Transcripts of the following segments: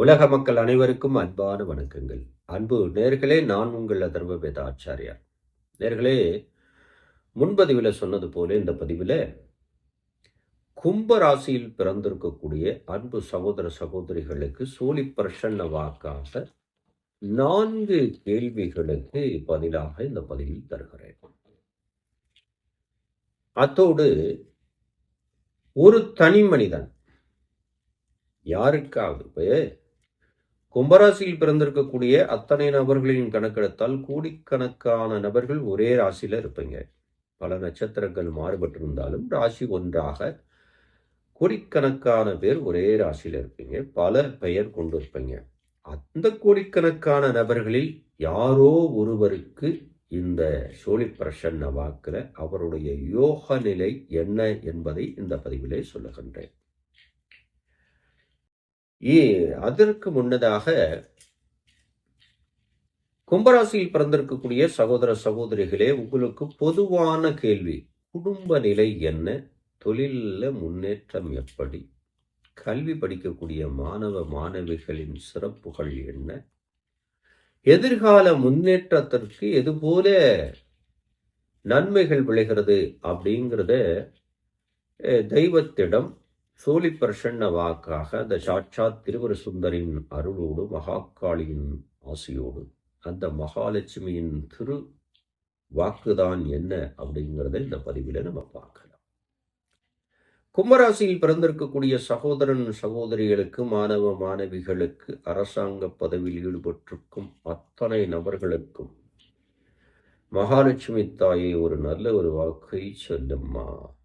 உலக மக்கள் அனைவருக்கும் அன்பான வணக்கங்கள். அன்பு நேர்களே நான் உங்கள் அதர்வ வேத ஆச்சாரியார் நேர்களே முன்பதிவில் சொன்னது போல இந்த பதிவில் கும்ப ராசியில் பிறந்திருக்கக்கூடிய அன்பு சகோதர சகோதரிகளுக்கு சோழி பிரசன்ன வாக்காக நான்கு கேள்விகளுக்கு பதிலாக இந்த பதிவில் தருகிறேன். அத்தோடு ஒரு தனி மனிதன் யாருக்காவது இப்போ கும்பராசியில் பிறந்திருக்கக்கூடிய அத்தனை நபர்களின் கணக்கெடுத்தால் கோடிக்கணக்கான நபர்கள் ஒரே ராசியில் இருப்பீங்க. பல நட்சத்திரங்கள் மாறுபட்டிருந்தாலும் ராசி ஒன்றாக கோடிக்கணக்கான பேர் ஒரே ராசியில் இருப்பீங்க. பல பெயர் கொண்டு இருப்பீங்க அந்த கோடிக்கணக்கான நபர்களில் யாரோ ஒருவருக்கு இந்த சோழி பிரசன்ன வாக்கில் அவருடைய யோக நிலை என்ன என்பதை இந்த பதிவிலே சொல்லுகின்றேன். அதற்கு முன்னதாக கும்பராசியில் பிறந்திருக்கக்கூடிய சகோதர சகோதரிகளே உங்களுக்கு பொதுவான கேள்வி குடும்ப நிலை என்ன? தொழிலில் முன்னேற்றம் எப்படி? கல்வி படிக்கக்கூடிய மாணவ மாணவிகளின் சிறப்புகள் என்ன? எதிர்கால முன்னேற்றத்திற்கு எதுபோல நன்மைகள் விளைகிறது அப்படிங்கிறத தெய்வத்திடம் சூலி பிரசன்ன வாக்காக அந்த சாட்சாத் திருவர சுந்தரின் அருளோடு மகாக்காளியின் ஆசையோடு அந்த மகாலட்சுமியின் திரு வாக்குதான் என்ன அப்படிங்கிறத இந்த பதிவில் நம்ம பார்க்கலாம். கும்பராசியில் பிறந்திருக்கக்கூடிய சகோதரன் சகோதரிகளுக்கு மாணவ மாணவிகளுக்கு அரசாங்க பதவியில் ஈடுபட்டிருக்கும் அத்தனை நபர்களுக்கும் மகாலட்சுமி தாயை ஒரு நல்ல ஒரு வாக்கை சொல்லும்மா.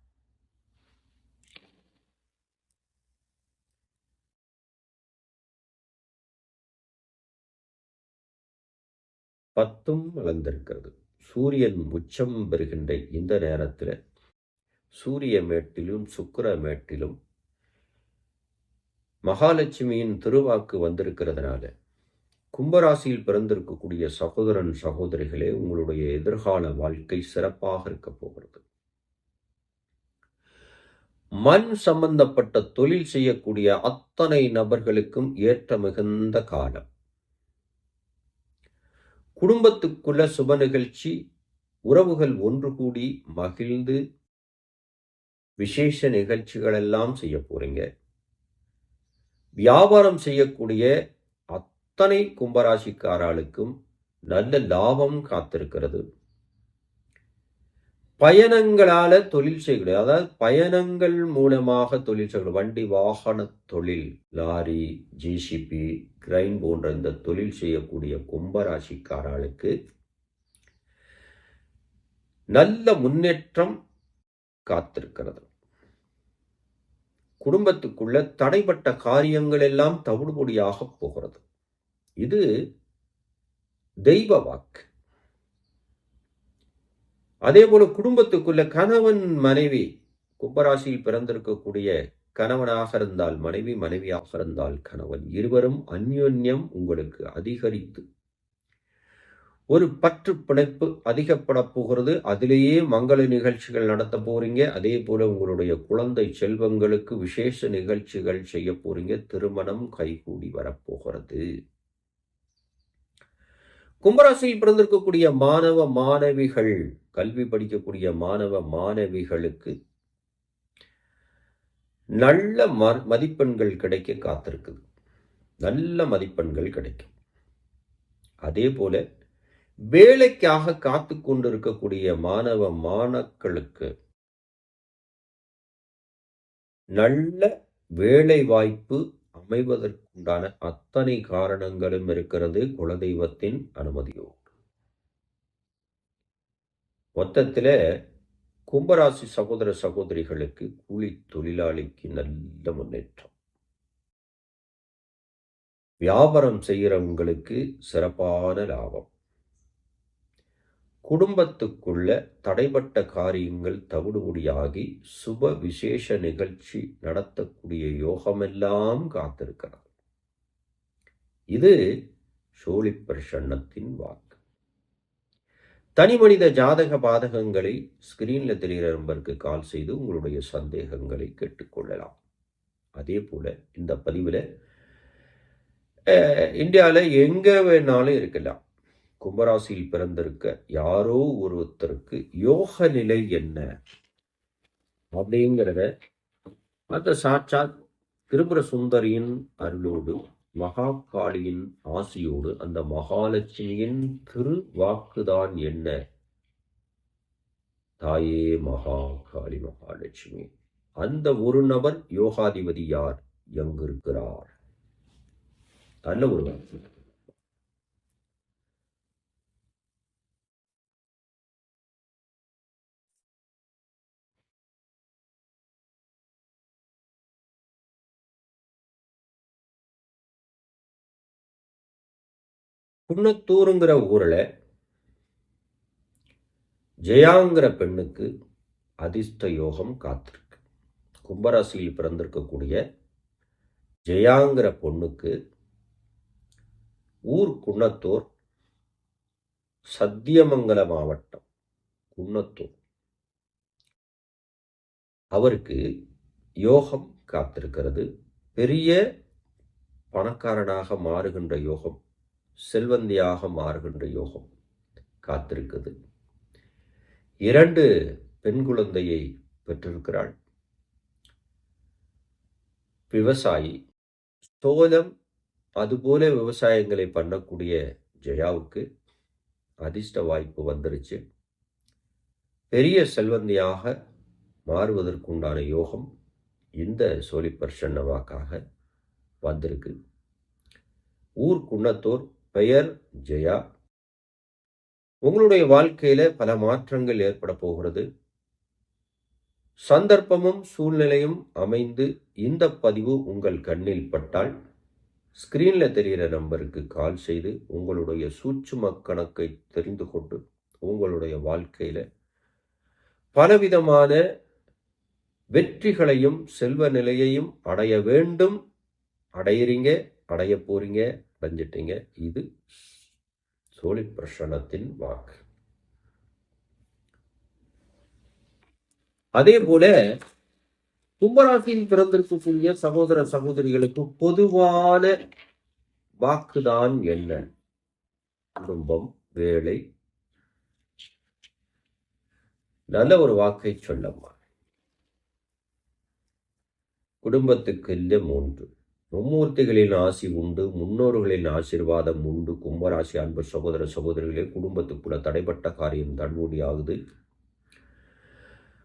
பத்தும் வளர்ந்திருக்கிறது. சூரியன் உச்சம் பெறுகின்ற இந்த நேரத்தில் சூரிய மேட்டிலும் சுக்கர மேட்டிலும் மகாலட்சுமியின் திருவாக்கு வந்திருக்கிறதுனால கும்பராசியில் பிறந்திருக்கக்கூடிய சகோதரன் சகோதரிகளே உங்களுடைய எதிர்கால வாழ்க்கை சிறப்பாக இருக்க போகிறது. மண் சம்பந்தப்பட்ட தொழில் செய்யக்கூடிய அத்தனை நபர்களுக்கும் ஏற்ற மிகுந்த காலம். குடும்பத்துக்குள்ள சுப நிகழ்ச்சி உறவுகள் ஒன்று கூடி மகிழ்ந்து விசேஷ நிகழ்ச்சிகள் எல்லாம் செய்ய போறீங்க. வியாபாரம் செய்யக்கூடிய அத்தனை கும்பராசிக்காராளுக்கும் நல்ல லாபம் காத்திருக்கிறது. பயணங்களால தொழில் செய்யக்கூடிய அதாவது பயணங்கள் மூலமாக தொழில் செய்யக்கூடிய வண்டி வாகன தொழில் லாரி ஜிசிபி கிரைன் போன்ற இந்த தொழில் செய்யக்கூடிய கும்பராசிக்காரர்களுக்கு நல்ல முன்னேற்றம் காத்திருக்கிறது. குடும்பத்துக்குள்ள தடைப்பட்ட காரியங்கள் எல்லாம் தவிடுபொடியாக போகிறது. இது தெய்வ வாக்கு. அதே போல குடும்பத்துக்குள்ள கணவன் மனைவி கும்பராசியில் பிறந்திருக்கக்கூடிய கணவனாக இருந்தால் மனைவி மனைவியாக இருந்தால் கணவன் இருவரும் அந்யோன்யம் உங்களுக்கு அதிகரித்து ஒரு பற்று பிணைப்பு அதிகப்பட போகிறது. அதிலேயே மங்கள நிகழ்ச்சிகள் நடத்த போறீங்க. அதே போல உங்களுடைய குழந்தை செல்வங்களுக்கு விசேஷ நிகழ்ச்சிகள் செய்ய போறீங்க. திருமணம் கைகூடி வரப்போகிறது கும்பராசியில் பிறந்திருக்கக்கூடிய மாணவ மாணவிகள் கல்வி படிக்கக்கூடிய மாணவ மாணவிகளுக்கு நல்ல மதிப்பெண்கள் கிடைக்க காத்திருக்குது. நல்ல மதிப்பெண்கள் கிடைக்கும். அதே போல வேலைக்காக காத்து கொண்டிருக்கக்கூடிய மாணவ மாணக்களுக்கு நல்ல வேலை வாய்ப்பு அமைவதற்குண்டான அத்தனை காரணங்களும் இருக்கிறது குலதெய்வத்தின் அனுமதியோடு. மொத்தத்தில் கும்பராசி சகோதர சகோதரிகளுக்கு கூலி தொழிலாளிக்கு நல்ல முன்னேற்றம். வியாபாரம் செய்கிறவங்களுக்கு சிறப்பான லாபம். குடும்பத்துக்குள்ள தடைப்பட்ட காரியங்கள் தவிடுபடியாகி சுப விசேஷ நிகழ்ச்சி நடத்தக்கூடிய யோகமெல்லாம் காத்திருக்கிறது இது சோழி பிரசன்னத்தின் வாக்கு. தனி மனித ஜாதக பாதகங்களை ஸ்கிரீனில் தெரிகிற நம்பருக்கு கால் செய்து உங்களுடைய சந்தேகங்களை கேட்டுக்கொள்ளலாம். அதே போல இந்த பதிவில் இந்தியாவில் எங்கே வேணாலும் இருக்கலாம். கும்பராசியில் பிறந்திருக்க யாரோ ஒருத்தருக்கு யோக நிலை என்ன? அப்படிங்கிறத அந்த சாட்சாத் திருபுர சுந்தரியின் அருளோடு மகாகாளியின் ஆசியோடு அந்த மகாலட்சுமியின் திரு வாக்குதான் என்ன? தாயே மகாகாளி மகாலட்சுமி அந்த ஒரு நபர் யோகாதிபதி யார்? எங்கிருக்கிறார். நல்ல ஒரு குன்னத்தூருங்கிற ஊரில் ஜெயாங்கிற பெண்ணுக்கு அதிர்ஷ்ட யோகம் காத்திருக்கு. கும்பராசியில் பிறந்திருக்கக்கூடிய ஜெயாங்கிற பொண்ணுக்கு ஊர் குன்னத்தூர் சத்தியமங்கல மாவட்டம் குன்னத்தூர். அவருக்கு யோகம் காத்திருக்கிறது. பெரிய பணக்காரனாக மாறுகின்ற யோகம் செல்வந்தியாக மாறுகின்ற யோகம் காத்திருக்குது இரண்டு பெண் குழந்தையை பெற்றிருக்கிறாள். விவசாயி. சோளம் அதுபோல விவசாயங்களை பண்ணக்கூடிய ஜெயாவுக்கு அதிர்ஷ்ட வாய்ப்பு வந்துருச்சு. பெரிய செல்வந்தியாக மாறுவதற்குண்டான யோகம் இந்த சோழி பிரசன்னவாக்காக வந்திருக்கு. ஊர் குன்னத்தோர் பெயர் ஜெயா. உங்களுடைய வாழ்க்கையில பல மாற்றங்கள் ஏற்பட போகிறது. சந்தர்ப்பமும் சூழ்நிலையும் அமைந்து இந்த பதிவு உங்கள் கண்ணில் பட்டால் ஸ்கிரீன்ல தெரிகிற நம்பருக்கு கால் செய்து உங்களுடைய சூட்சும கணக்கை தெரிந்து கொண்டு உங்களுடைய வாழ்க்கையில பலவிதமான வெற்றிகளையும் செல்வ நிலையையும் அடைய வேண்டும். அடையிறீங்க அடைய போறீங்க. அடைஞ்சிட்டீங்க இது சோழி பிரசனத்தின் வாக்கு. அதே போல கும்பராசியில் பிறந்திருக்கக்கூடிய சகோதர சகோதரிகளுக்கு பொதுவான வாக்குதான் என்ன குடும்பம் வேலை. நல்ல ஒரு வாக்கை சொல்லம்மா. குடும்பத்துக்கு இல்லை மூன்று. மும்மூர்த்திகளின் ஆசி உண்டு முன்னோர்களின் ஆசீர்வாதம் உண்டு. கும்பராசி அன்பு சகோதர சகோதரிகளே குடும்பத்துக்குள்ள தடைப்பட்ட காரியம் தன்மூடி ஆகுது.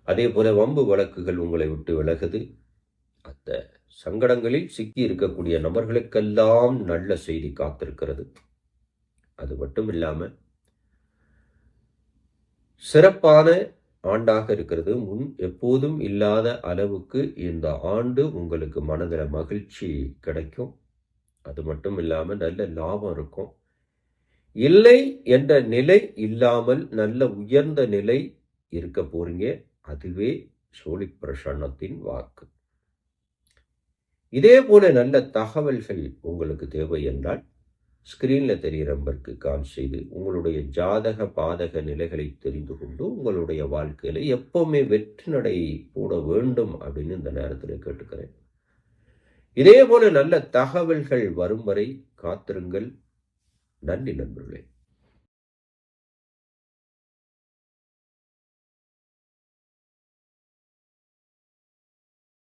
அதே போல வம்பு வழக்குகள் உங்களை விட்டு விலகுது. அந்த சங்கடங்களில் சிக்கி இருக்கக்கூடிய நபர்களுக்கெல்லாம் நல்ல செய்தி காத்திருக்கிறது. அது மட்டும் இல்லாமல் சிறப்பான ஆண்டாக இருக்கிறது. முன் எப்போதும் இல்லாத அளவுக்கு இந்த ஆண்டு உங்களுக்கு மனதில் மகிழ்ச்சி கிடைக்கும். அது மட்டும் இல்லாமல் நல்ல லாபம் இருக்கும். இல்லை என்ற நிலை இல்லாமல் நல்ல உயர்ந்த நிலை இருக்க போறீங்க. அதுவே சோழி பிரசன்னத்தின் வாக்கு. இதே போல நல்ல தகவல்கள் உங்களுக்கு தேவை என்றால் ஸ்க்ரீனில் தெரிகிற நம்பருக்கு கால் செய்து உங்களுடைய ஜாதக பாதக நிலைகளை தெரிந்து கொண்டு உங்களுடைய வாழ்க்கையில் எப்போவுமே வெற்றி நடை போட வேண்டும் அப்படின்னு இந்த நேரத்தில் கேட்டுக்கிறேன். இதே போல நல்ல தகவல்கள் வரும் வரை காத்திருங்கள். நன்றி நண்பர்களே.